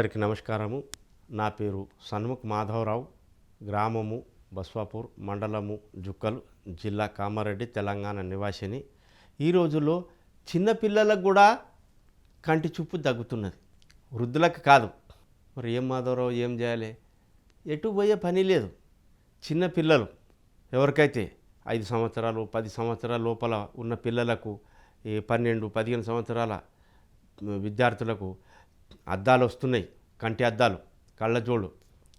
అందరికీ నమస్కారము. నా పేరు సన్ముఖ్ మాధవరావు. గ్రామము బస్వాపూర్ మండలము జుక్కలు జిల్లా కామారెడ్డి తెలంగాణ నివాసిని. ఈ రోజుల్లో చిన్నపిల్లలకు కూడా కంటి చూపు తగ్గుతున్నది. వృద్ధులకు కాదు. మరి ఏం మాధవరావు ఏం చేయాలి? ఎటు పోయే పని లేదు. చిన్నపిల్లలు ఎవరికైతే ఐదు సంవత్సరాలు పది సంవత్సరాల లోపల ఉన్న పిల్లలకు ఈ పన్నెండు పదిహేను సంవత్సరాల విద్యార్థులకు అద్దాలు వస్తున్నాయి కంటి అద్దాలు కళ్ళజోళ్ళు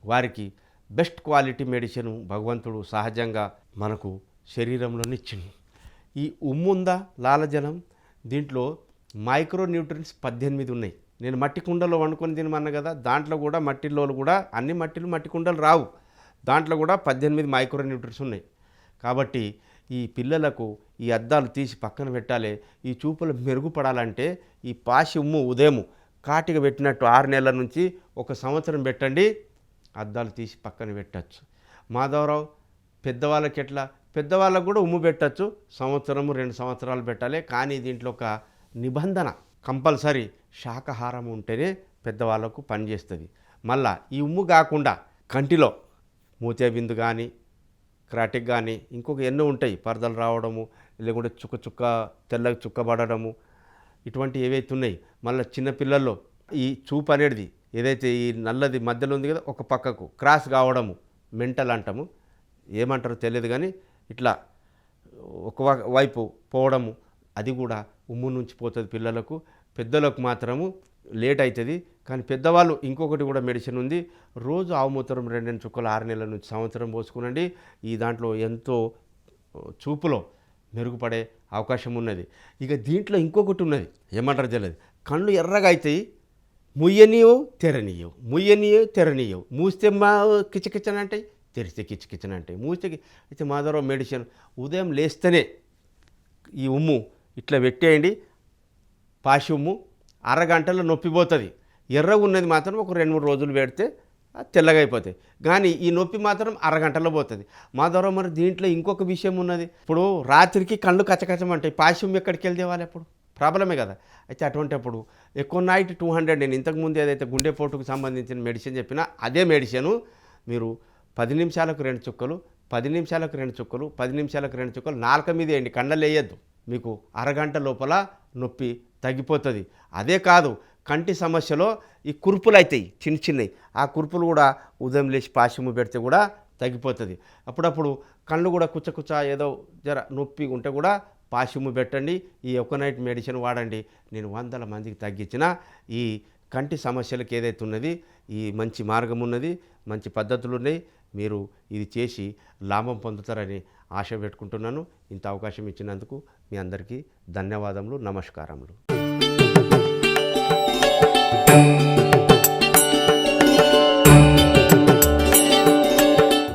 వారికి బెస్ట్ క్వాలిటీ మెడిసిన్ భగవంతుడు సహజంగా మనకు శరీరంలోనిచ్చింది ఈ ఉమ్ముందా లాలజలం దీంట్లో మైక్రో న్యూట్రియన్స్ పద్దెనిమిది ఉన్నాయి. నేను మట్టి కుండలో వండుకొని తినమన్నా కదా దాంట్లో కూడా మట్టిలో కూడా అన్ని మట్టిలు మట్టి కుండలు రావు. దాంట్లో కూడా పద్దెనిమిది మైక్రో న్యూట్రియన్స్ ఉన్నాయి. కాబట్టి ఈ పిల్లలకు ఈ అద్దాలు తీసి పక్కన పెట్టాలి ఈ చూపులు మెరుగుపడాలంటే ఈ పాశి ఉమ్ము ఉదయము. కాటిగా పెట్టినట్టు ఆరు నెలల నుంచి ఒక సంవత్సరం పెట్టండి అద్దాలు తీసి పక్కన పెట్టచ్చు. మాధవరావు పెద్దవాళ్ళకి ఎట్లా? పెద్దవాళ్ళకు కూడా ఉమ్ము పెట్టచ్చు. సంవత్సరము రెండు సంవత్సరాలు పెట్టాలి. కానీ దీంట్లో ఒక నిబంధన కంపల్సరీ శాకాహారం ఉంటేనే పెద్దవాళ్ళకు పనిచేస్తుంది మళ్ళా ఈ ఉమ్ము కాకుండా కంటిలో మూతేబిందు కానీ క్రాటిక్ కానీ ఇంకొక ఎన్నో ఉంటాయి. పరదలు రావడము లేకుంటే చుక్క చుక్క తెల్లకి చుక్క పడడము ఇటువంటి ఏవైతే ఉన్నాయి మళ్ళీ చిన్నపిల్లల్లో ఈ చూపు అనేది ఏదైతే ఈ నల్లది మధ్యలో ఉంది కదా ఒక పక్కకు క్రాస్ కావడము మెంటల్ అంటాము ఏమంటారో తెలియదు కానీ ఇట్లా ఒక వైపు పోవడము అది కూడా ఉమ్ము నుంచి పోతుంది పిల్లలకు. పెద్దలకు మాత్రము లేట్ అవుతుంది కానీ పెద్దవాళ్ళు ఇంకొకటి కూడా మెడిసిన్ ఉంది. రోజు ఆవుమూత్రం రెండు రెండు చుక్కలు ఆరు నెలల నుంచి సంవత్సరం పోసుకునండి. ఈ దాంట్లో ఎంతో చూపులో మెరుగుపడే అవకాశం ఉన్నది. ఇక దీంట్లో ఇంకొకటి ఉన్నది. ఏమంటారు తెలియదు. కళ్ళు ఎర్రగా అవుతాయి ముయ్యనీయవు తెరనీయవు. ముయ్యనీయవు తెరనీయవు. మూస్తే మా కిచకిచన అంటాయి తెరిస్తే కిచకిచన అంటాయి మూస్తే అయితే మాధవరావు మెడిసిన్ ఉదయం లేస్తేనే ఈ ఉమ్ము ఇట్లా పెట్టేయండి. పాసి ఉమ్ము అరగంటలో నొప్పిపోతుంది. ఎర్రగా ఉన్నది మాత్రం ఒక రెండు మూడు రోజులు పెడితే తెల్లగైపోతాయి తెల్లగా అయిపోతాయి. కానీ ఈ నొప్పి మాత్రం అరగంటలో పోతుంది. మా ద్వారా మరి దీంట్లో ఇంకొక విషయం ఉన్నది. ఇప్పుడు రాత్రికి కళ్ళు కచకచమంటాయి. పాశ్యం ఎక్కడికి వెళ్తే వాళ్ళు ఎప్పుడు ప్రాబ్లమే కదా. అయితే అటువంటి అప్పుడు ఎక్కువ నైట్ టూ హండ్రెడ్ నేను ఇంతకుముందు ఏదైతే గుండెపోటుకు సంబంధించిన మెడిసిన్ చెప్పినా అదే మెడిసిన్ మీరు పది నిమిషాలకు రెండు చుక్కలు పది నిమిషాలకు రెండు చుక్కలు పది నిమిషాలకు రెండు చుక్కలు నాలుక మీద వేయండి. కండలు వేయద్దు. మీకు అరగంట లోపల నొప్పి తగ్గిపోతుంది. అదే కాదు కంటి సమస్యలో ఈ కురుపులు అవుతాయి చిన్న చిన్నవి ఆ కురుపులు కూడా ఉదయం లేచి పాశము పెడితే కూడా తగ్గిపోతుంది. అప్పుడప్పుడు కళ్ళు కూడా కుచ్చకుచ్చ ఏదో జర నొప్పి ఉంటే కూడా పాశము పెట్టండి ఈ ఒక నైట్ మెడిసిన్ వాడండి. నేను వందల మందికి తగ్గించిన ఈ కంటి సమస్యలకు ఏదైతే ఉన్నది ఈ మంచి మార్గం ఉన్నది మంచి పద్ధతులు ఉన్నాయి మీరు ఇది చేసి లాభం పొందుతారని ఆశ పెట్టుకుంటున్నాను. ఇంత అవకాశం ఇచ్చినందుకు మీ అందరికీ ధన్యవాదములు నమస్కారములు.